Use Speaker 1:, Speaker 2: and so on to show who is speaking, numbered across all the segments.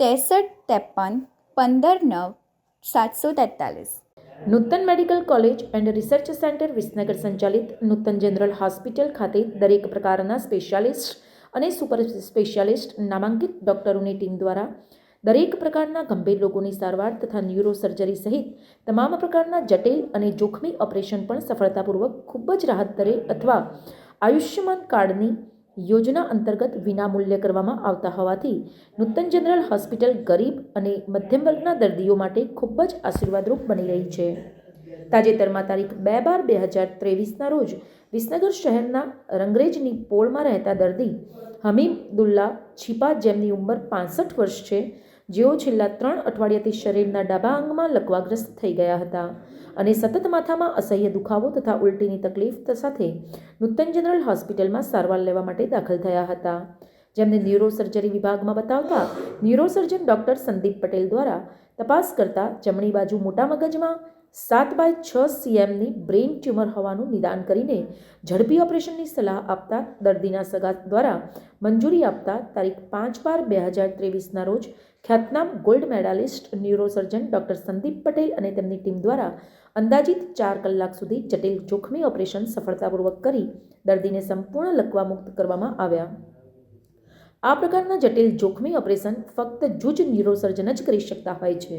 Speaker 1: ત્રેસઠ ત્રેપન પંદર નવ સાતસો તેતાલીસ.
Speaker 2: Nutan medical college and research centre Visnagar સંચાલિત નૂતન જનરલ હોસ્પિટલ ખાતે દરેક પ્રકારના સ્પેશિયાલિસ્ટ અને સુપર સ્પેશિયાલિસ્ટ નામાંકિત ડોક્ટરોની ટીમ દ્વારા દરેક પ્રકારના ગંભીર રોગોની સારવાર તથા ન્યુરો સર્જરી સહિત તમામ પ્રકારના જટિલ અને જોખમી ઓપરેશન પણ સફળતાપૂર્વક ખૂબ જ રાહત દરે અથવા આયુષ્યમાન કાર્ડની યોજના અંતર્ગત વિનામૂલ્ય કરવામાં આવતા હોવાથી નૂતન જનરલ હોસ્પિટલ ગરીબ અને મધ્યમ વર્ગના દર્દીઓ માટે ખૂબ જ આશીર્વાદરૂપ બની રહી છે. તાજેતરમાં તારીખ બે બાર બે હજાર ત્રેવીસના રોજ વિસનગર શહેરના રંગરેજની પોળમાં રહેતા દર્દી હમીદુલ્લા છીપા જેમની ઉંમર પાસઠ વર્ષ છે, જેઓ છેલ્લા ત્રણ અઠવાડિયાથી શરીરના ડાબા અંગમાં લકવાગ્રસ્ત થઈ ગયા હતા. અને સતત માથામાં અસહ્ય દુખાવો તથા ઉલટીની તકલીફ સાથે નૂતન જનરલ હોસ્પિટલમાં સારવાર લેવા માટે દાખલ થયા હતા. જેમને ન્યુરોસર્જરી વિભાગમાં બતાવતા ન્યુરોસર્જન ડૉક્ટર સંદીપ પટેલ દ્વારા તપાસ કરતા જમણી બાજુ મોટા મગજમાં સાત બાય છ સીએમની બ્રેઇન ટ્યુમર હોવાનું નિદાન કરીને ઝડપી ઓપરેશનની સલાહ આપતા દર્દીના સગા દ્વારા મંજૂરી આપતા તારીખ પાંચ બાર બે હજાર ત્રેવીસના રોજ ખ્યાતનામ gold medalist neurosurgeon doctor Sandeep Patel અને તેમની ટીમ દ્વારા અંદાજિત ચાર કલાક સુધી જટિલ જોખમી ઓપરેશન સફળતાપૂર્વક કરી દર્દીને સંપૂર્ણ લકવામુક્ત કરવામાં આવ્યા. આ પ્રકારના જટિલ જોખમી ઓપરેશન ફક્ત જૂજ ન્યુરોસર્જન જ કરી શકતા હોય છે.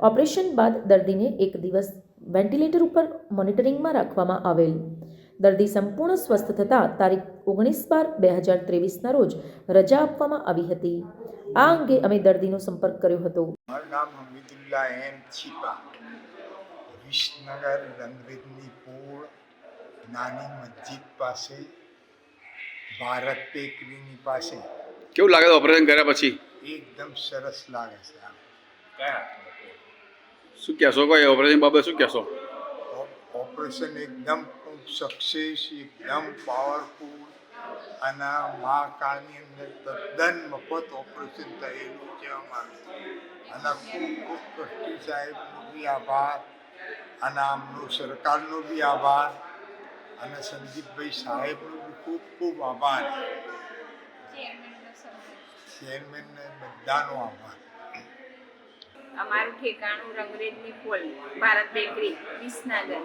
Speaker 2: ઓપરેશન બાદ દર્દીને એક દિવસ વેન્ટિલેટર ઉપર મોનિટરિંગમાં રાખવામાં આવેલ. દર્દી સંપૂર્ણ સ્વસ્થ થતાં તારીખ ઓગણીસ બાર બે હજાર ત્રેવીસના રોજ રજા આપવામાં આવી હતી. આ અંગે અમે દર્દીનો સંપર્ક કર્યો હતો.
Speaker 3: મારું નામ હમીદુલ્લા એમ છીપા. વિસનગર રંગરેજની પૂળ નાની મસ્જિદ પાસે ભારત બેકરીની પાસે
Speaker 4: કેવું લાગે છે ઓપરેશન કર્યા પછી?
Speaker 3: એકદમ સરસ લાગે છે આમ.
Speaker 4: શું કહેશો કોઈ ઓપરેશન બાબતે શું કહેશો?
Speaker 3: ઓપ- ઓપરેશન એકદમ સક્સેસ એકદમ પાવરફુલ અને મા કાળની અંદર તદ્દન મફત ઓપરેશન થયેલું છે અમારું. અને ખૂબ ખૂબ ટ્રસ્ટી સાહેબ બી આભાર. અને આમનો સરકારનો બી આભાર અને સંદીપભાઈ સાહેબનો બી ખૂબ ખૂબ આભાર. ચેરમેનને બધાનો આભાર.
Speaker 5: અમારું ઠેકાણું રંગરેજની પોલ, ભારત બેકરી, વિસનગર.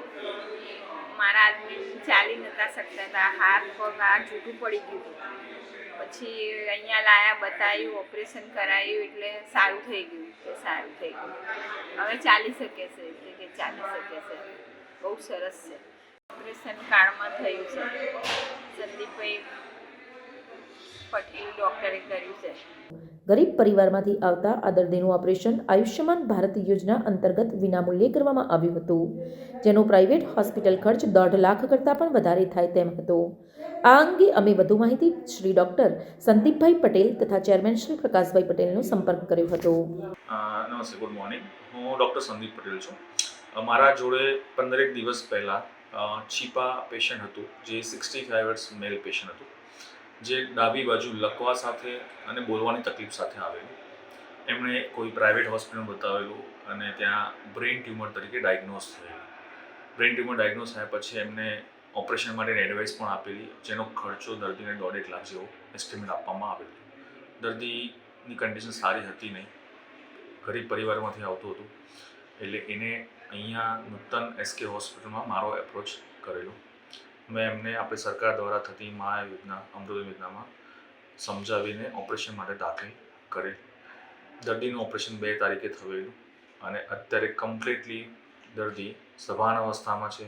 Speaker 5: મારા આદમી ચાલી નતા શકતા હતા હાથ પગ આ જૂઠું પડી ગયું હતું. પછી અહીંયા લાયા બતાવ્યું ઓપરેશન કરાયું, એટલે સારું થઈ ગયું કે સારું થઈ ગયું. હવે ચાલી શકે છે, એટલે કે ચાલી શકે છે. બહુ સરસ છે. ઓપરેશન કાળમાં થયું છે. સંદીપભાઈ પટેલ ડૉક્ટરે કર્યું છે.
Speaker 2: ગરીબ પરિવારમાંથી આવતા આ દર્દીનું ઓપરેશન આયુષ્યમાન ભારત યોજના અંતર્ગત વિનામૂલ્યે કરવામાં આવ્યું હતું, જેનો પ્રાઇવેટ હોસ્પિટલ ખર્ચ દોઢ લાખ કરતાં પણ વધારે થાય તેમ હતો. આ અંગે અમે વધુ માહિતી શ્રી ડૉક્ટર સંદીપભાઈ પટેલ તથા ચેરમેન શ્રી પ્રકાશભાઈ પટેલનો સંપર્ક કર્યો હતો.
Speaker 6: નમસ્તે, ગુડ મોર્નિંગ. હું ડૉક્ટર સંદીપ પટેલ છું. મારા જોડે પંદરેક દિવસ પહેલાં છીપા પેશન્ટ હતું, જે sixty five years male patient હતું. જે ડાબી બાજુ લકવા સાથે અને બોલવાની તકલીફ સાથે આવેલું. એમણે કોઈ પ્રાઇવેટ હોસ્પિટલ બતાવેલું અને ત્યાં બ્રેઇન ટ્યુમર તરીકે ડાયગ્નોઝ થયેલું. બ્રેઇન ટ્યુમર ડાયગ્નોઝ થયા પછી એમને ઓપરેશન માટેની એડવાઇસ પણ આપેલી, જેનો ખર્ચો દર્દીને દોઢેક લાખ જેવો એસ્ટિમેટ આપવામાં આવેલો. દર્દીની કન્ડિશન સારી હતી નહીં. ગરીબ પરિવારમાંથી આવતું હતું. એટલે એને અહીંયા નૂતન એસકે હોસ્પિટલમાં મારો એપ્રોચ કરેલો. મેં એમને આપણી સરકાર દ્વારા થતી મા યોજના અમૃત યોજનામાં સમજાવીને ઓપરેશન માટે દાખલ કરેલ દર્દીનું ઓપરેશન બે તારીખે થયેલું અને અત્યારે કમ્પ્લીટલી દર્દી સભાન અવસ્થામાં છે.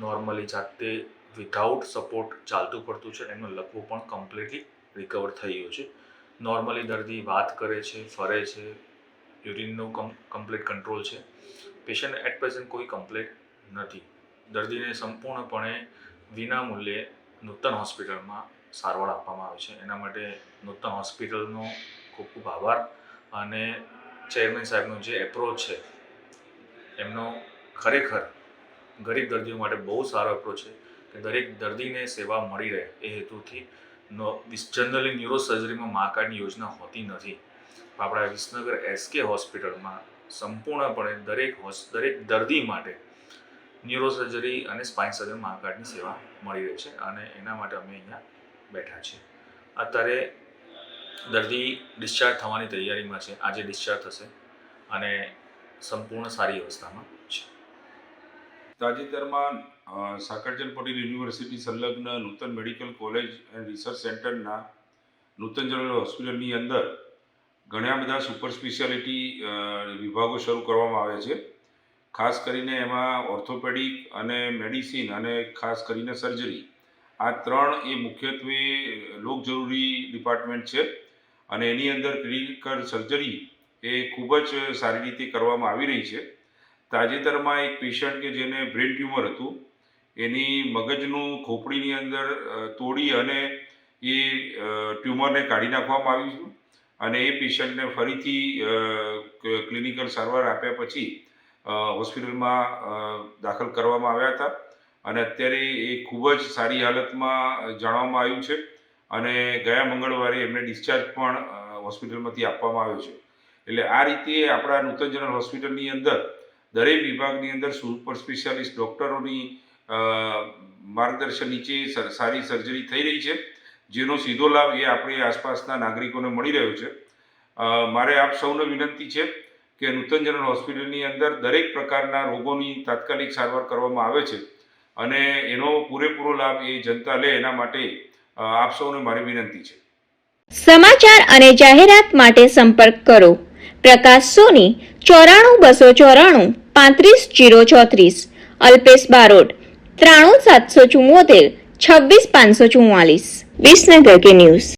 Speaker 6: નોર્મલી જાતે વિધાઉટ સપોર્ટ ચાલતું પડતું છે. એમનું લખવું પણ કમ્પ્લીટલી રિકવર થઈ ગયું છે. નોર્મલી દર્દી વાત કરે છે, ફરે છે, યુરિનનું કમ કમ્પ્લીટ કંટ્રોલ છે. પેશન્ટ એટ પ્રેઝન્ટ કોઈ કમ્પ્લેટ નથી. દર્દીને સંપૂર્ણપણે વિના મૂલ્યે નૂતન હોસ્પિટલમાં સારવાર આપવામાં આવે છે. એના માટે નૂતન હોસ્પિટલનો ખૂબ ખૂબ આભાર અને ચેરમેન સાહેબનો જે એપ્રોચ છે, એમનો ખરેખર ગરીબ દર્દીઓ માટે બહુ સારો એપ્રોચ છે કે દરેક દર્દીને સેવા મળી રહે એ હેતુથી જનરલી ન્યુરોસર્જરીમાં મા કાર્ડની યોજના હોતી નથી. આપણા વિસનગર એસકે હોસ્પિટલમાં સંપૂર્ણપણે દરેક દરેક દર્દી માટે ન્યુરો સર્જરી અને સ્પાઇન સર્જન મા સેવા મળી રહે છે અને એના માટે અમે અહીંયા બેઠા છીએ. અત્યારે દર્દી ડિસ્ચાર્જ થવાની તૈયારીમાં છે. આજે ડિસ્ચાર્જ થશે અને સંપૂર્ણ સારી અવસ્થામાં છે.
Speaker 7: તાજેતરમાં સાકરચંદ પટેલ યુનિવર્સિટી સંલગ્ન Nutan medical college and research સેન્ટરના નૂતન જનરલ હોસ્પિટલની અંદર ઘણા બધા સુપર સ્પેશિયાલિટી વિભાગો શરૂ કરવામાં આવ્યા છે. ખાસ કરીને એમાં ઓર્થોપેડિક અને મેડિસિન અને ખાસ કરીને સર્જરી આ ત્રણ એ મુખ્યત્વે લોકજરૂરી ડિપાર્ટમેન્ટ છે અને એની અંદર ક્લિનિકલ સર્જરી એ ખૂબ જ સારી રીતે કરવામાં આવી રહી છે. તાજેતરમાં એક પેશન્ટ કે જેને બ્રેન ટ્યુમર હતું, એની મગજનું ખોપડીની અંદર તોડી અને એ ટ્યુમરને કાઢી નાખવામાં આવ્યું હતું અને એ પેશન્ટને ફરીથી ક્લિનિકલ સારવાર આપ્યા પછી હોસ્પિટલમાં દાખલ કરવામાં આવ્યા હતા. અને અત્યારે એ ખૂબ જ સારી હાલતમાં જાણવામાં આવ્યું છે. અને ગયા મંગળવારે એમને ડિસ્ચાર્જ પણ હોસ્પિટલમાંથી આપવામાં આવ્યો છે. એટલે આ રીતે આપણા નૂતન જનરલ હોસ્પિટલની અંદર, દરેક વિભાગની અંદર સુપર સ્પેશિયાલિસ્ટ ડૉક્ટરોની માર્ગદર્શન નીચે સર- સારી સર્જરી થઈ રહી છે. જેનો સીધો લાભ એ આપણી આસપાસના નાગરિકોને મળી રહ્યો છે. મારે આપ સૌને વિનંતી છે કે નૂતન જનરલ હોસ્પિટલની અંદર દરેક પ્રકારના રોગોની તાત્કાલિક સારવાર કરવામાં આવે છે. અને એનો પૂરેપૂરો લાભ એ જનતા લે એના માટે આપ સૌને મારી વિનંતી છે.
Speaker 8: સમાચાર અને જાહેરાત માટે સંપર્ક કરો. પ્રકાશ સોની, ચોરાણું બસો ચોરાણું, પાંત્રીસ જીરો ચોત્રીસ. અલ્પેશ બારોટ, ત્રાણું સાતસો ચુમ્મોતેર છવ્વીસ પાંચસો ચુમ્માલીસ વિસનગર કે ન્યૂઝ.